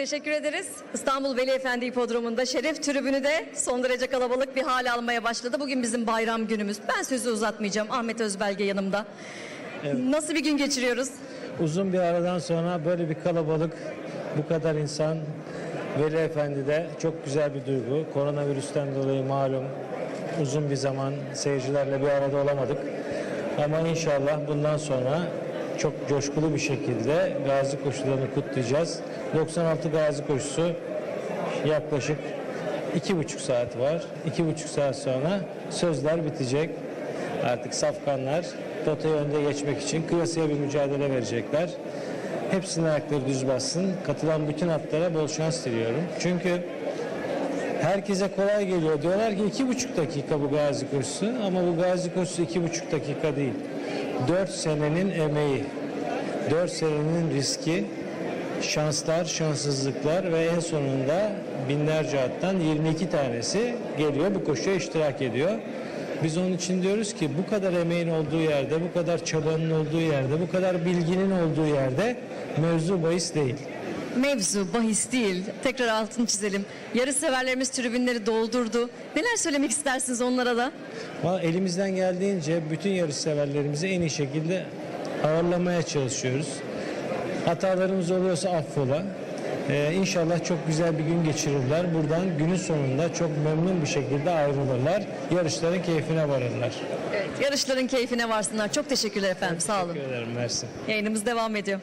teşekkür ederiz. İstanbul Veli Efendi Hipodromu'nda şeref tribünü de son derece kalabalık bir hal almaya başladı. Bugün bizim bayram günümüz. Ben sözü uzatmayacağım. Ahmet Özbelge yanımda. Nasıl bir gün geçiriyoruz? Uzun bir aradan sonra böyle bir kalabalık, bu kadar insan Veli Efendi'de çok güzel bir duygu. Koronavirüsten dolayı malum uzun bir zaman seyircilerle bir arada olamadık. Ama inşallah bundan sonra çok coşkulu bir şekilde gazi koşularını kutlayacağız. 96 gazi koşusu yaklaşık iki buçuk saat var. İki buçuk saat sonra sözler bitecek. Artık safkanlar potaya önde geçmek için kıyasıya bir mücadele verecekler. Hepsinin ayakları düz bassın. Katılan bütün atlara bol şans diliyorum. Çünkü herkese kolay geliyor. Diyorlar ki iki buçuk dakika bu gazi koşusu ama bu gazi koşusu iki buçuk dakika değil. Dört senenin emeği, dört senenin riski, şanslar, şanssızlıklar ve en sonunda binlerce attan 22 tanesi geliyor bu koşuya iştirak ediyor. Biz onun için diyoruz ki bu kadar emeğin olduğu yerde, bu kadar çabanın olduğu yerde, bu kadar bilginin olduğu yerde mevzu bahis değil. Mevzu bahis değil. Tekrar altını çizelim. Yarış severlerimiz tribünleri doldurdu. Neler söylemek istersiniz onlara da? Valla elimizden geldiğince bütün yarış severlerimizi en iyi şekilde ağırlamaya çalışıyoruz. Hatalarımız oluyorsa affola. Ee, inşallah çok güzel bir gün geçirirler. Buradan günün sonunda çok memnun bir şekilde ayrılırlar. Yarışların keyfine varırlar. Evet, yarışların keyfine varsınlar. Çok teşekkürler efendim. Sağ olun. Teşekkür ederim. Mersi. Yayınımız devam ediyor.